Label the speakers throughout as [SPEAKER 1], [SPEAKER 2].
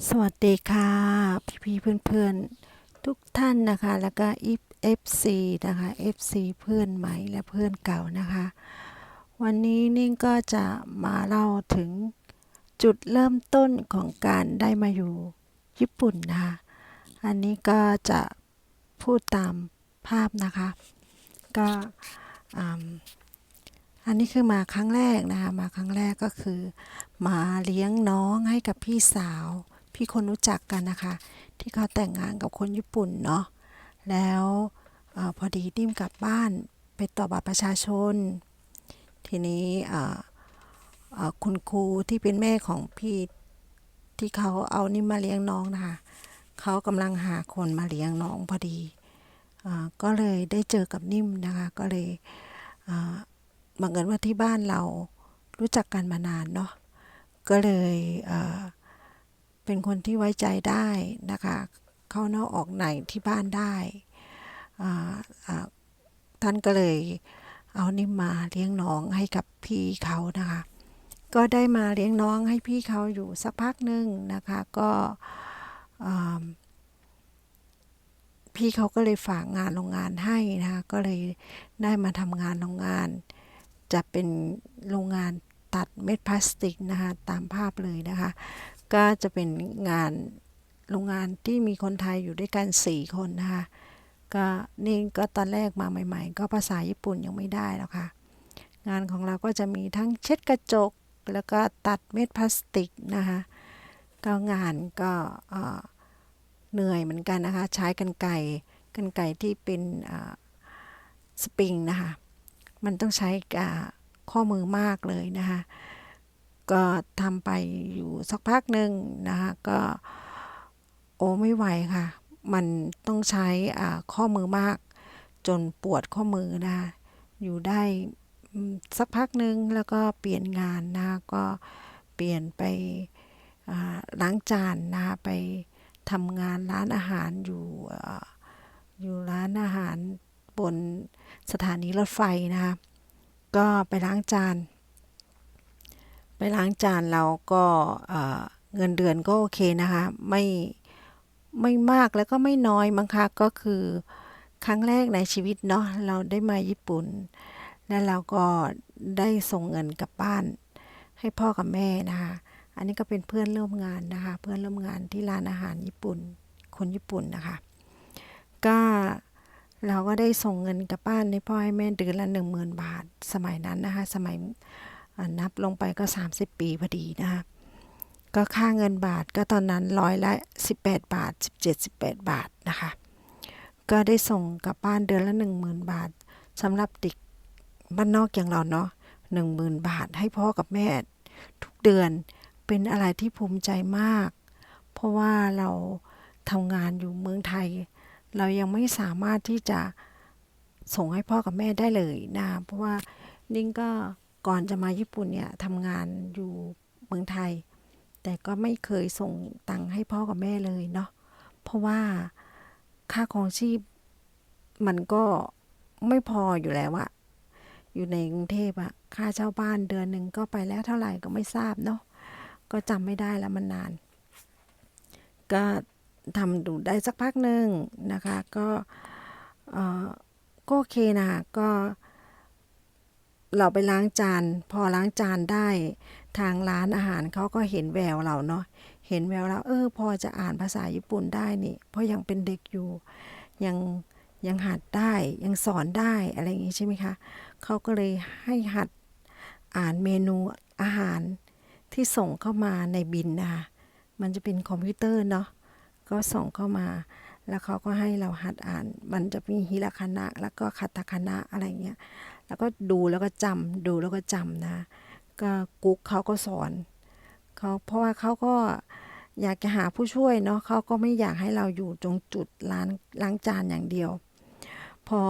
[SPEAKER 1] สวัสดีค่ะ พี่ๆเพื่อนๆทุกท่านนะคะ แล้วก็ FC นะคะ FC เพื่อนใหม่และเพื่อนเก่านะคะ วันนี้นิ่งก็จะมาเล่าถึงจุดเริ่มต้นของการได้มาอยู่ญี่ปุ่นนะคะอันนี้ก็จะพูดตามภาพนะคะ ก็อืมอันนี้คือมาครั้งแรกนะคะ มาครั้งแรกก็คือ มาเลี้ยงน้องให้กับพี่สาว พี่คนรู้จักกันนะคะ ที่เขาแต่งงานกับคนญี่ปุ่นเนาะแล้วอพอดีนิ่มกลับบ้านไปต่อบัตรประชาชน ทีนี้คุณครูที่เป็นแม่ของพี่ที่เขาเอานิ่มมาเลี้ยงน้องนะคะเขากำลังหาคนมาเลี้ยงน้องพอดีอก็เลยได้เจอกับนิ่มนะคะก็เลยเอ่อบังเอิญว่าที่บ้านเรารู้จักกันมานานเนาะก็เลยเเป็นคนที่ไว้ใจได้นะคะเข้านอกออกในที่บ้านได้ ท่านก็เลยเอานิ่มมาเลี้ยงน้องให้กับพี่เขานะคะ ก็ได้มาเลี้ยงน้องให้พี่เขาอยู่สักพักหนึ่งนะคะก็พี่เขาก็เลยฝากงานโรงงานให้นะคะก็เลยได้มาทำงานโรงงาน จะเป็นโรงงานตัดเม็ดพลาสติกนะคะตามภาพเลยนะคะ ก็จะเป็นงานโรงงานที่มีคนไทยอยู่ด้วยกัน 4 คนนะคะ ก็นี่ก็ตอนแรกมาใหม่ ๆ ก็ภาษาญี่ปุ่นยังไม่ได้แล้วค่ะ งานของเราก็จะมีทั้งเช็ดกระจก แล้วก็ตัดเม็ดพลาสติกนะคะก็งานก็เหนื่อยเหมือนกันนะคะ ใช้กันไก่กันไก่ที่เป็นสปริงนะคะ มันต้องใช้ข้อมือมากเลยนะคะ ก็ทำไปอยู่สักพักหนึ่งนะคะก็โอ้ไม่ไหวค่ะ มันต้องใช้อ่าข้อมือมาก จนปวดข้อมือนะอยู่ได้สักพักหนึ่งแล้วก็เปลี่ยนงานนะคะก็เปลี่ยนไปล้างจานนะคะไปทำงานร้านอาหารอยู่อยู่ร้านอาหารบนสถานีรถไฟนะคะก็ไปล้างจาน ไปล้างจานเราก็เงินเดือนก็โอเคนะคะ ไม่ไม่มากแล้วก็ไม่น้อยมั้งคะก็คือครั้งแรกในชีวิตเนาะเราได้มาญี่ปุ่น แล้วเราก็ได้ส่งเงินกลับบ้าน ให้พ่อกับแม่นะคะ อันนี้ก็เป็นเพื่อนร่วมงานนะคะ เพื่อนร่วมงานที่ร้านอาหารญี่ปุ่น คนญี่ปุ่นนะคะก็เราก็ได้ส่งเงินกลับบ้านให้พ่อให้แม่เดือนละหนึ่งหมื่นบาทสมัยนั้นนะคะ สมัย นับลงไปก็ 30 ปีพอดีนะคะ ก็ค่าเงินบาทก็ตอนนั้นร้อยละ 18 บาท 17 18 บาทนะคะ ก็ได้ส่งกลับบ้านเดือนละ 10,000 บาทสำหรับเด็กบ้านนอกอย่างเราเนาะ10,000 บาทให้พ่อกับแม่ทุกเดือนเป็นอะไรที่ภูมิใจมาก เพราะว่าเราทำงานอยู่เมืองไทย เรายังไม่สามารถที่จะส่งให้พ่อกับแม่ได้เลยนะ เพราะว่านิ่งก็ ก่อนจะมาญี่ปุ่นเนี่ยทำงานอยู่เมืองไทย แต่ก็ไม่เคยส่งตังค์ให้พ่อกับแม่เลยเนาะเพราะว่าค่าครองชีพมันก็ไม่พออยู่แล้วอะอยู่ในกรุงเทพอะค่าเช่าบ้านเดือนหนึ่งก็ไปแล้วเท่าไหร่ก็ไม่ทราบเนาะก็จำไม่ได้แล้วมันนาน ก็ทำดูได้สักพักหนึ่งนะคะ ก็เออก็โอเคนะก็ เราไปล้างจาน พอล้างจานได้ทางร้านอาหารเขาก็เห็นแววเราเนาะเห็นแววเราเออ พอจะอ่านภาษาญี่ปุ่นได้นี่ เพราะยังเป็นเด็กอยู่ยังยังหัดได้ยังสอนได้อะไรอย่างงี้ใช่ไหมคะเขาก็เลยให้หัดอ่านเมนูอาหารที่ส่งเข้ามาในบินนะคะมันจะเป็นคอมพิวเตอร์เนาะก็ส่งเข้ามา แล้วเขาก็ให้เราหัดอ่าน มันจะมีฮิรคานะแล้วก็คาตาคานะอะไรเงี้ยแล้วก็ดูแล้วก็จำดูแล้วก็จำนะ ก็กุ๊กเขาก็สอนเขาเพราะว่าเขาก็อยากจะหาผู้ช่วยเนาะเขาก็ไม่อยากให้เราอยู่ตรงจุดล้างล้างจานอย่างเดียว พอ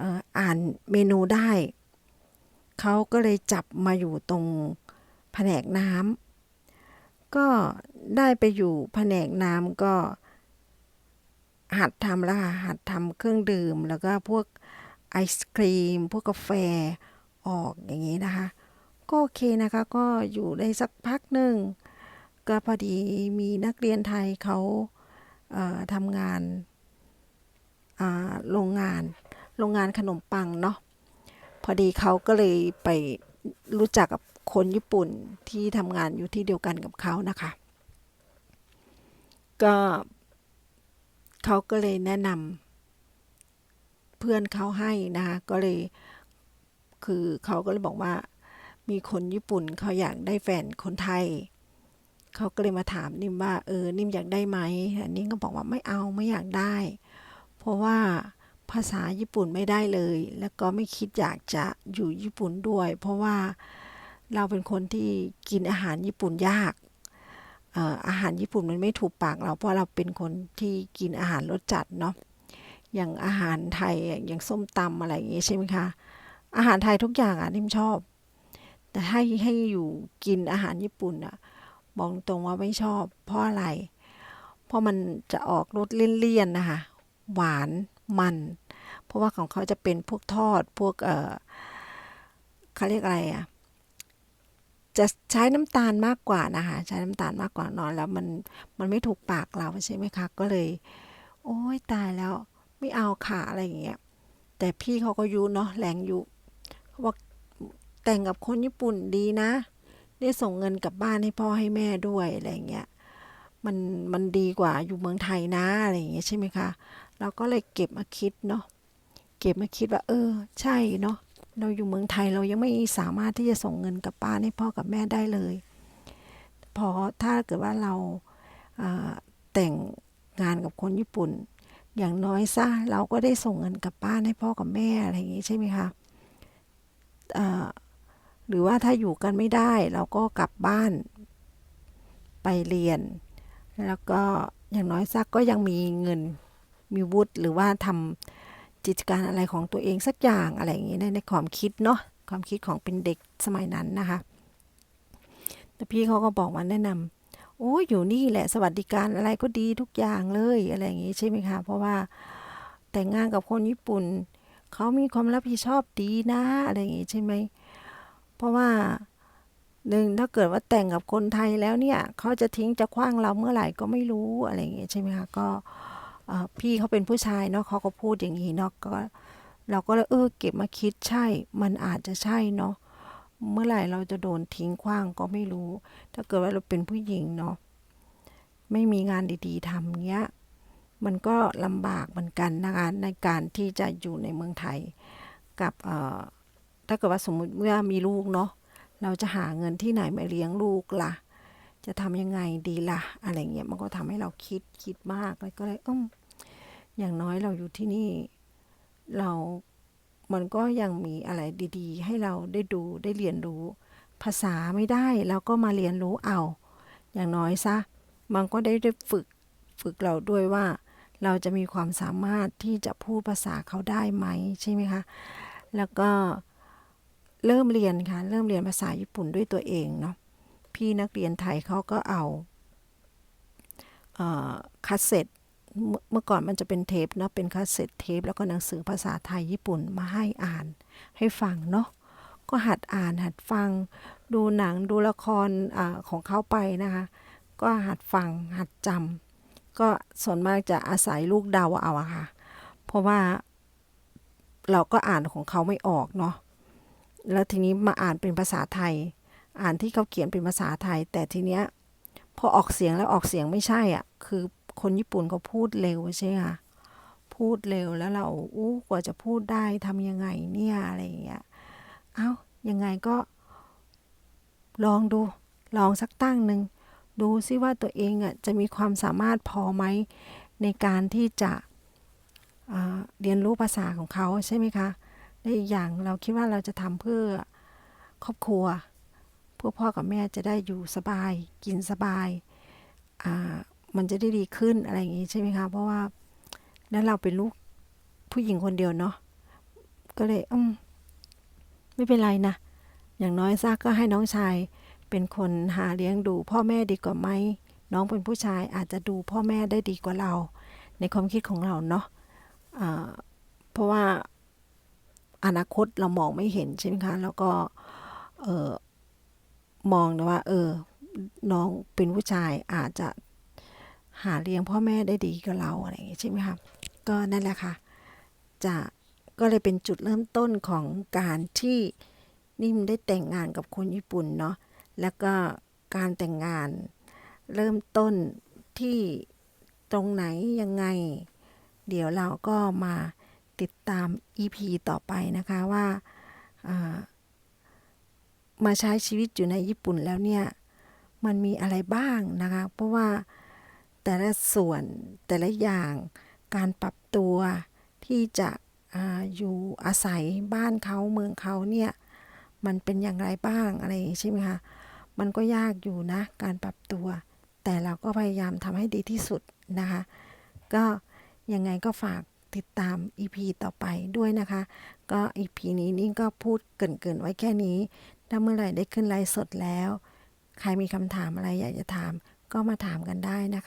[SPEAKER 1] อ่ออ่านเมนูได้ เขาก็เลยจับมาอยู่ตรงแผนกน้ำก็ได้ไปอยู่แผนกน้ำก็หัดทำแล้วค่ะหัดทำเครื่องดื่มแล้วก็พวก ไอศครีม พวกกาแฟออกอย่างนี้นะคะ ก็โอเคนะคะก็อยู่ได้สักพักหนึ่ง ก็พอดีมีนักเรียนไทยเขาเทำงานาโรงงาน โรงงานขนมปังเนาะพอดีเขาก็เลยไปรู้จักกับคนญี่ปุ่นที่ทำงานอยู่ที่เดียวกันกับเขานะคะ ก็เขาก็เลยแนะนำ เพื่อนเขาให้นะคะก็เลย คือเขาก็เลยบอกว่า มีคนญี่ปุ่นเขาอยากได้แฟนคนไทยเขาก็เลยมาถามนิ่มว่าเออนิ่มอยากได้ไหมนนี้ก็บอกว่าไม่เอาไม่อยากได้ เพราะว่าภาษาญี่ปุ่นไม่ได้เลย แล้วก็ไม่คิดอยากจะอยู่ญี่ปุ่นด้วย เพราะว่าเราเป็นคนที่กินอาหารญี่ปุ่นยากอาหารญี่ปุ่นมันไม่ถูกปากเราเพราะเราเป็นคนที่กินอาหารรสจัดเนาะ อย่างอาหารไทยอย่างส้มตำอะไรอย่างงี้ใช่ไหมคะ อาหารไทยทุกอย่างอะนิ่มชอบ แต่ให้ให้อยู่กินอาหารญี่ปุ่นอะบอกตรงว่าไม่ชอบ เพราะอะไร เพราะมันจะออกรสเลี่ยนๆนะคะ หวานมัน เพราะว่าของเขาจะเป็นพวกทอดพวกเออเขาเรียกอะไรอะจะใช้น้ำตาลมากกว่านะคะใช้น้ำตาลมากกว่านอนแล้วมันมันไม่ถูกปากเราใช่ไหมคะ ก็เลย โอ้ยตายแล้ว ไม่เอาค่ะอะไรอย่างเงี้ยแต่พี่เขาก็ยุเนาะแรงยุเขาบอกแต่งกับคนญี่ปุ่นดีนะ ได้ส่งเงินกลับบ้านให้พ่อให้แม่ด้วยอะไรอย่างเงี้ยมันมันดีกว่าอยู่เมืองไทยนะอะไรอย่างเงี้ยใช่ไหมคะเราก็เลยเก็บมาคิดเนาะเก็บมาคิดว่า เออ ใช่เนาะเราอยู่เมืองไทยเรายังไม่สามารถที่จะส่งเงินกลับบ้านให้พ่อกับแม่ได้เลย พอถ้าเกิดว่าเราอ่าแต่งงานกับคนญี่ปุ่น อย่างน้อยซะเราก็ได้ส่งเงินกลับบ้านให้พ่อกับแม่อะไรอย่างงี้ใช่ไหมคะหรือว่าถ้าอยู่กันไม่ได้เราก็กลับบ้านไปเรียน แล้วก็อย่างน้อยสักก็ยังมีเงินมีวุฒิหรือว่าทำกิจการอะไรของตัวเองสักอย่างอะไรอย่างงี้ในในความคิดเนาะความคิดของเป็นเด็กสมัยนั้นนะคะแต่พี่เขาก็บอกมาแนะนำ โอ้ยอยู่นี่แหละสวัสดิการอะไรก็ดีทุกอย่างเลยอะไรอย่างงี้ใช่ไหมคะ เพราะว่าแต่งงานกับคนญี่ปุ่นเขามีความรับผิดชอบดีนะอะไรอย่างงี้ใช่ไหมเพราะว่าหนึ่งถ้าเกิดว่าแต่งกับคนไทยแล้วเนี่ยเขาจะทิ้งจะคว้างเราเมื่อไหร่ก็ไม่รู้อะไรอย่างงี้ใช่ไหมคะก็พี่เขาเป็นผู้ชายเนาะเขาก็พูดอย่างนี้เนาะก็เราก็เลยเออเก็บมาคิดใช่ มันอาจจะใช่เนาะ เมื่อไหร่เราจะโดนทิ้งขว้างก็ไม่รู้ ถ้าเกิดว่าเราเป็นผู้หญิงเนาะไม่มีงานดีๆทำเงี้ย มันก็ลำบากเหมือนกันนะคะในการที่จะอยู่ในเมืองไทย กับเอ่อถ้าเกิดว่าสมมุติว่ามีลูกเนาะเราจะหาเงินที่ไหนมาเลี้ยงลูกล่ะ จะทำยังไงดีล่ะ อะไรเงี้ยมันก็ทำให้เราคิดคิดมากแล้วก็เลยอืมอย่างน้อยเราอยู่ที่นี่ เรา มันก็ยังมีอะไรดีๆ ให้เราได้ดูได้เรียนรู้ ภาษาไม่ได้เราก็มาเรียนรู้เอา อย่างน้อยซะ มันก็ได้ได้ฝึกฝึกเราด้วยว่า เราจะมีความสามารถที่จะพูดภาษาเขาได้ไหมใช่ไหมคะ แล้วก็เริ่มเรียนค่ะ เริ่มเรียนภาษาญี่ปุ่นด้วยตัวเองเนาะ พี่นักเรียนไทยเขาก็เอาคาสเซ็ต เมื่อก่อนมันจะเป็นเทปเนาะเป็นคาสเซ็ตเทปแล้วก็หนังสือภาษาไทยญี่ปุ่นมาให้อ่าน ให้ฟังเนาะก็หัดอ่านหัดฟัง ดูหนังดูละครอาของเขาไปนะคะ ก็หัดฟังหัดจำก็ส่วนมากจะอาศัยลูกเดาเอาอะค่ะ เพราะว่าเราก็อ่านของเขาไม่ออกเนาะแล้วทีนี้มาอ่านเป็นภาษาไทย อ่านที่เขาเขียนเป็นภาษาไทย แต่ทีเนี้ยพอออกเสียงแล้วออกเสียงไม่ใช่อะ คือ คนญี่ปุ่นเขาพูดเร็วใช่ไหมคะพูดเร็วแล้วเราอู้กว่าจะพูดได้ทำยังไงเนี่ยอะไรอย่างเงี้ยเอ้ายังไงก็ ลองดู ลองสักตั้งหนึ่งดูซิว่าตัวเองอะจะมีความสามารถพอไหมในการที่จะเรียนรู้ภาษาของเขาใช่ไหมคะและอีกอย่างเราคิดว่าเราจะทำเพื่อครอบครัวเพื่อพ่อกับแม่จะได้อยู่สบาย กินสบายอ่า มันจะได้ดีขึ้นอะไรอย่างงี้ใช่ไหมคะ เพราะว่าแล้วเราเป็นลูกผู้หญิงคนเดียวเนาะก็เลยอืมไม่เป็นไรนะอย่างน้อยซากก็ให้น้องชายเป็นคนหาเลี้ยงดู พ่อแม่ดีกว่าไหมน้องเป็นผู้ชายอาจจะดูพ่อแม่ได้ดีกว่าเรา ในความคิดของเราเนาะอ่าเพราะว่าอนาคตเรามองไม่เห็นใช่ไหมคะ แล้วก็เออมองนะว่า เออ น้องเป็นผู้ชายอาจจะ หาเลี้ยงพ่อแม่ได้ดีกว่าเราอะไรอย่างงี้ใช่ไหมคะก็นั่นแหละค่ะจะก็เลยเป็นจุดเริ่มต้นของการที่นิ่มได้แต่งงานกับคนญี่ปุ่นเนาะแล้วก็การแต่งงานเริ่มต้นที่ตรงไหนยังไง เดี๋ยวเราก็มาติดตาม EP ต่อไปนะคะว่าอ่ามาใช้ชีวิตอยู่ในญี่ปุ่นแล้วเนี่ย มันมีอะไรบ้างนะคะ เพราะว่า แต่ละส่วนแต่ละอย่างการปรับตัวที่จะอาอยู่อาศัยบ้านเขาเมืองเขาเนี่ย มันเป็นอย่างไรบ้างอะไรใช่ไหมคะมันก็ยากอยู่นะ การปรับตัว แต่เราก็พยายามทำให้ดีที่สุดนะคะ ก็ยังไงก็ฝากติดตาม EP ต่อไปด้วยนะคะ ก็ EP นี้นี่ก็พูดเกินๆไว้แค่นี้ถ้าเมื่อไหร่ได้ขึ้นไลฟ์สดแล้ว ใครมีคำถามอะไรอยากจะถามก็มาถามกันได้นะคะ